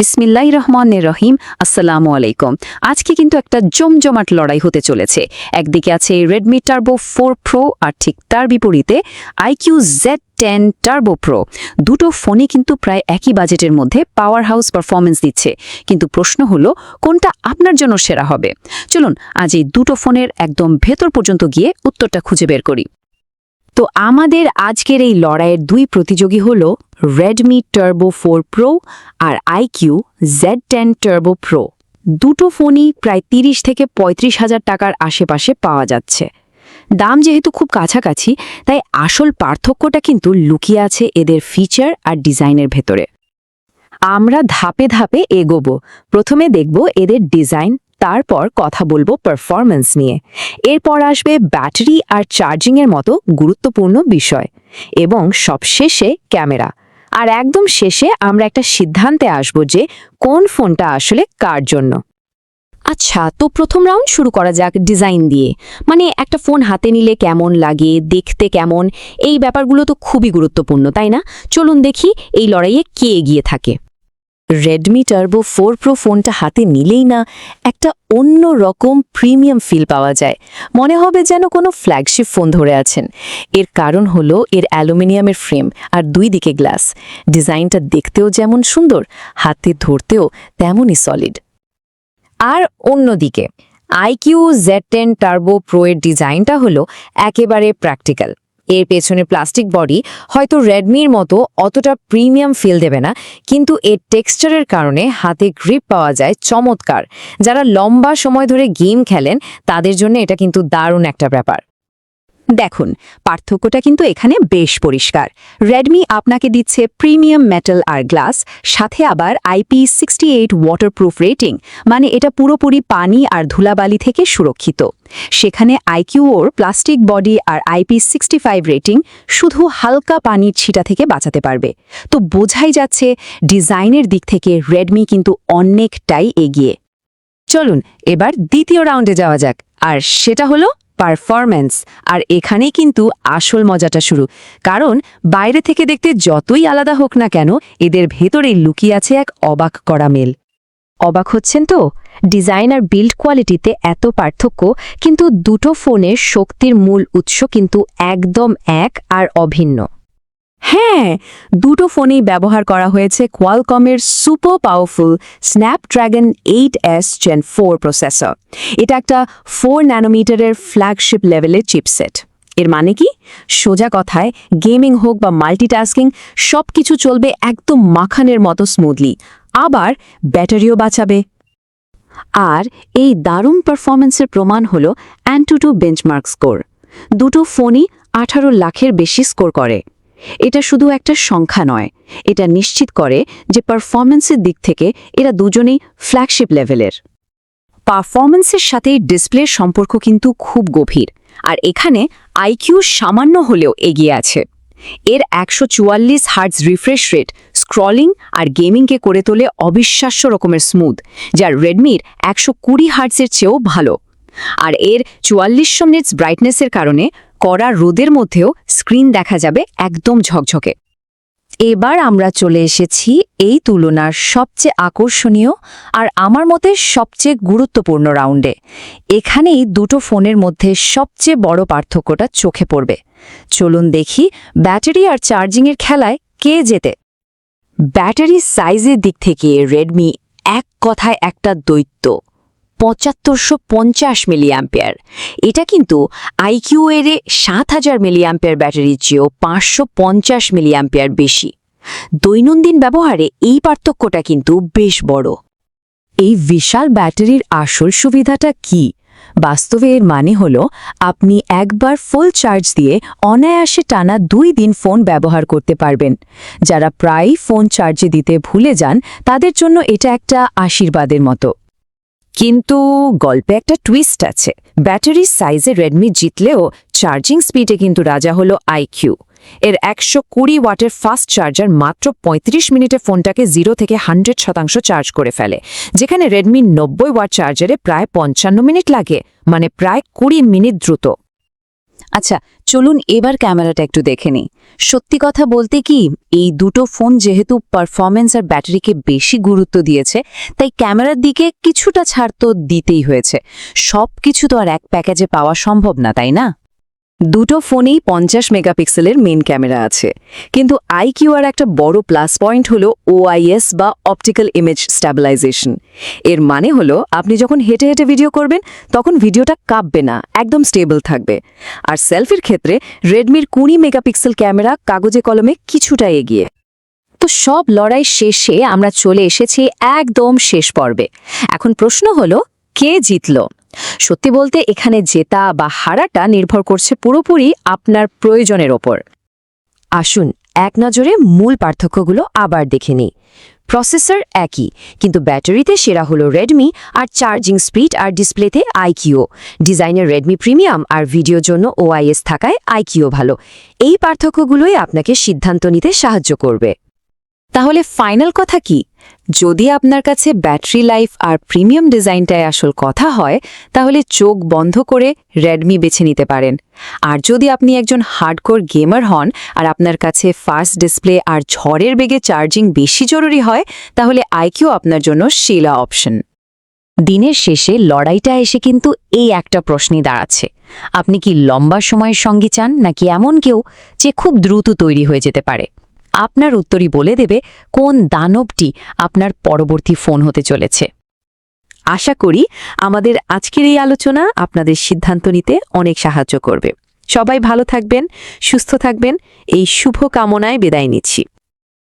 বিসমিল্লাহ রহমান রহিম, আসসালামু আলাইকুম। আজকে কিন্তু একটা জমজমাট লড়াই হতে চলেছে। একদিকে আছে রেডমি টার্বো ফোর প্রো আর ঠিক তার বিপরীতে iQOO Z ten Turbo Pro দুটো ফোনই কিন্তু প্রায় একই বাজেটের মধ্যে পাওয়ার হাউস পারফরমেন্স দিচ্ছে। কিন্তু প্রশ্ন হলো, কোনটা আপনার জন্য সেরা হবে? চলুন, আজ এই দুটো ফোনের একদম ভেতর পর্যন্ত গিয়ে উত্তরটা খুঁজে বের করি। তো আমাদের আজকের এই লড়াইয়ের দুই প্রতিযোগী হল রেডমি টার্বো ফোর প্রো আর iQOO Z ten Turbo Pro দুটো ফোনই প্রায় তিরিশ থেকে পঁয়ত্রিশ হাজার টাকার আশেপাশে পাওয়া যাচ্ছে। দাম যেহেতু খুব কাছাকাছি, তাই আসল পার্থক্যটা কিন্তু লুকিয়ে আছে এদের ফিচার আর ডিজাইনের ভেতরে। আমরা ধাপে ধাপে এগোবো। প্রথমে দেখব এদের ডিজাইন তারপর কথা বলব পারফরম্যান্স নিয়ে। এরপর আসবে ব্যাটারি আর চার্জিংয়ের মতো গুরুত্বপূর্ণ বিষয় এবং সবশেষে ক্যামেরা আর একদম শেষে আমরা একটা সিদ্ধান্তে আসব যে কোন ফোনটা আসলে কার জন্য। আচ্ছা তো প্রথম রাউন্ড শুরু করা যাক ডিজাইন দিয়ে। মানে একটা ফোন হাতে নিলে কেমন লাগে, দেখতে কেমন? এই ব্যাপারগুলো তো খুবই গুরুত্বপূর্ণ, তাই না? চলুন দেখি এই লড়াইয়ে কে এগিয়ে থাকে। রেডমি টার্বো ফোর প্রো ফোনটা হাতে নিলেই না একটা অন্য রকম প্রিমিয়াম ফিল পাওয়া যায়। মনে হবে যেন কোনো ফ্ল্যাগশিপ ফোন ধরে আছেন। এর কারণ হলো এর অ্যালুমিনিয়ামের ফ্রেম আর দুই দিকে গ্লাস ডিজাইনটা দেখতেও যেমন সুন্দর, হাতে ধরতেও তেমনই সলিড আর অন্যদিকে iQOO Z ten Turbo Pro এর ডিজাইনটা হলো একেবারে প্র্যাকটিক্যাল এর পেছনে প্লাস্টিক বডি হয়তো রেডমির মতো অতটা প্রিমিয়াম ফিল দেবে না, কিন্তু এর টেক্সচারের কারণে হাতে গ্রিপ পাওয়া যায় চমৎকার। যারা লম্বা সময় ধরে গেম খেলেন, তাদের জন্য এটা কিন্তু দারুণ একটা ব্যাপার। দেখুন, পার্থক্যটা কিন্তু এখানে বেশ পরিষ্কার। রেডমি আপনাকে দিচ্ছে প্রিমিয়াম মেটাল আর গ্লাস সাথে আবার IP sixty eight waterproof rating মানে এটা পুরোপুরি পানি আর ধুলাবালি থেকে সুরক্ষিত। সেখানে আইকিউওর প্লাস্টিক বডি আর আইপি সিক্সটি ফাইভ রেটিং শুধু হালকা পানির ছিটা থেকে বাঁচাতে পারবে। তো বোঝাই যাচ্ছে ডিজাইনের দিক থেকে রেডমি কিন্তু অনেকটাই এগিয়ে। চলুন, এবার দ্বিতীয় রাউন্ডে যাওয়া যাক। আর সেটা হলো পারফরম্যান্স আর এখানেই কিন্তু আসল মজাটা শুরু। কারণ বাইরে থেকে দেখতে যতই আলাদা হোক না কেন, এদের ভেতরে লুকিয়ে আছে এক অবাক করা মেল। অবাক হচ্ছেন তো? ডিজাইন আর বিল্ড কোয়ালিটিতে এত পার্থক্য, কিন্তু দুটো ফোনের শক্তির মূল উৎস কিন্তু একদম এক আর অভিন্ন। হ্যাঁ দুটো ফোনেই ব্যবহার করা হয়েছে কোয়ালকমের super powerful Snapdragon eight S Gen four processor এটা একটা ফোর ন্যানোমিটারের ফ্ল্যাগশিপ লেভেলের চিপসেট এর মানে কি? সোজা কথায় গেমিং হোক বা মাল্টিটাস্কিং সব কিছু চলবে একদম মাখানের মতো স্মুথলি আবার ব্যাটারিও বাঁচাবে। আর এই দারুণ পারফরমেন্সের প্রমাণ হল অ্যান্টুটু বেঞ্চমার্ক স্কোর দুটো ফোনই আঠারো লাখের বেশি স্কোর করে। এটা শুধু একটা সংখ্যা নয়, এটা নিশ্চিত করে যে পারফরমেন্সের দিক থেকে এরা দুজনেই ফ্ল্যাগশিপ লেভেলের পারফরমেন্সের সাথে ডিসপ্লের সম্পর্ক কিন্তু খুব গভীর, আর এখানে আইকিউ সামান্য হলেও এগিয়ে আছে। এর একশো চুয়াল্লিশ হার্টস রিফ্রেশ রেট স্ক্রলিং আর গেমিংকে করে তোলে অবিশ্বাস্য রকমের স্মুথ যা রেডমির একশো কুড়ি হার্টসের চেয়েও ভালো। আর এর চুয়াল্লিশশো মিনিটস ব্রাইটনেসের কারণে কড়া রোদের মধ্যেও স্ক্রিন দেখা যাবে একদম ঝকঝকে। এবার আমরা চলে এসেছি এই তুলনার সবচেয়ে আকর্ষণীয় আর আমার মতে সবচেয়ে গুরুত্বপূর্ণ রাউন্ডে। এখানেই দুটো ফোনের মধ্যে সবচেয়ে বড় পার্থক্যটা চোখে পড়বে। চলুন দেখি ব্যাটারি আর চার্জিংয়ের খেলায় কে জেতে। ব্যাটারি সাইজের দিক থেকে রেডমি এক কথায় একটা দৈত্য। পঁচাত্তরশো পঞ্চাশ মিলিয়াম্পেয়ার এটা কিন্তু আইকিউ এর সাত হাজার মিলিয়াম্পেয়ার ব্যাটারির চেয়েও পাঁচশো পঞ্চাশ মিলিয়াম্পেয়ার বেশি। দৈনন্দিন ব্যবহারে এই পার্থক্যটা কিন্তু বেশ বড়। এই বিশাল ব্যাটারির আসল সুবিধাটা কি? বাস্তবে এর মানে হল আপনি একবার ফুল চার্জ দিয়ে অনায়াসে টানা দুই দিন ফোন ব্যবহার করতে পারবেন। যারা প্রায়ই ফোন চার্জে দিতে ভুলে যান, তাদের জন্য এটা একটা আশীর্বাদের মতো। কিন্তু গল্পে একটা টুইস্ট আছে। ব্যাটারি সাইজে রেডমি জিতলেও চার্জিং স্পিডে কিন্তু রাজা হলো আইকিউ এর একশো কুড়ি ওয়াটের ফাস্ট চার্জার মাত্র ৩৫ মিনিটে ফোনটাকে জিরো থেকে হান্ড্রেড শতাংশ চার্জ করে ফেলে। যেখানে রেডমি নব্বই ওয়াট চার্জারে প্রায় পঞ্চান্ন মিনিট লাগে মানে প্রায় কুড়ি মিনিট দ্রুত। আচ্ছা চলুন এবার ক্যামেরাটা একটু দেখে নিই। সত্যি কথা বলতে কি, এই দুটো ফোন যেহেতু পারফরমেন্স আর ব্যাটারিকে বেশি গুরুত্ব দিয়েছে, তাই ক্যামেরার দিকে কিছুটা ছাড় তো দিতেই হয়েছে। সব কিছু তো আর এক প্যাকেজে পাওয়া সম্ভব না, তাই না? দুটো ফোনেই পঞ্চাশ মেগাপিক্সেলের মেন ক্যামেরা আছে। কিন্তু আইকিউআর একটা বড় প্লাস পয়েন্ট হলো ওআইএস বা অপটিক্যাল ইমেজ স্ট্যাবিলাইজেশন এর মানে হলো, আপনি যখন হেঁটে হেঁটে ভিডিও করবেন, তখন ভিডিওটা কাঁপবে না, একদম স্টেবল থাকবে। আর সেলফির ক্ষেত্রে রেডমির কুড়ি মেগাপিক্সেল ক্যামেরা কাগজে কলমে কিছুটা এগিয়ে। তো সব লড়াই শেষে আমরা চলে এসেছি একদম শেষ পর্বে। এখন প্রশ্ন হলো, কে জিতল? সত্যি বলতে এখানে জেতা বা হারাটা নির্ভর করছে পুরোপুরি আপনার প্রয়োজনের ওপর। আসুন, এক নজরে মূল পার্থক্যগুলো আবার দেখে নিই। প্রসেসর একই, কিন্তু ব্যাটারিতে সেরা হলো রেডমি আর চার্জিং স্পিড আর ডিসপ্লেতে আইকিও ডিজাইনের রেডমি প্রিমিয়াম আর ভিডিওর জন্য ওআইএস থাকায় আইকিও ভালো। এই পার্থক্যগুলোই আপনাকে সিদ্ধান্ত নিতে সাহায্য করবে। তাহলে ফাইনাল কথা কি? যদি আপনার কাছে ব্যাটারি লাইফ আর প্রিমিয়াম ডিজাইনটায় আসল কথা হয়, তাহলে চোখ বন্ধ করে রেডমি বেছে নিতে পারেন। আর যদি আপনি একজন হার্ডকোর গেমার হন আর আপনার কাছে ফাস্ট ডিসপ্লে আর ঝড়ের বেগে চার্জিং বেশি জরুরি হয়, তাহলে আইকিউ আপনার জন্য শিলা অপশন দিনের শেষে লড়াইটা এসে কিন্তু এই একটা প্রশ্নই দাঁড়াচ্ছে। আপনি কি লম্বা সময়ের সঙ্গী চান নাকি এমন কেউ যে খুব দ্রুত তৈরি হয়ে যেতে পারে? আপনার উত্তরই বলে দেবে কোন দানবটি আপনার পরবর্তী ফোন হতে চলেছে। আশা করি আমাদের আজকের এই আলোচনা আপনাদের সিদ্ধান্ত নিতে অনেক সাহায্য করবে। সবাই ভালো থাকবেন, সুস্থ থাকবেন। এই শুভ কামনায় বিদায় নিচ্ছি।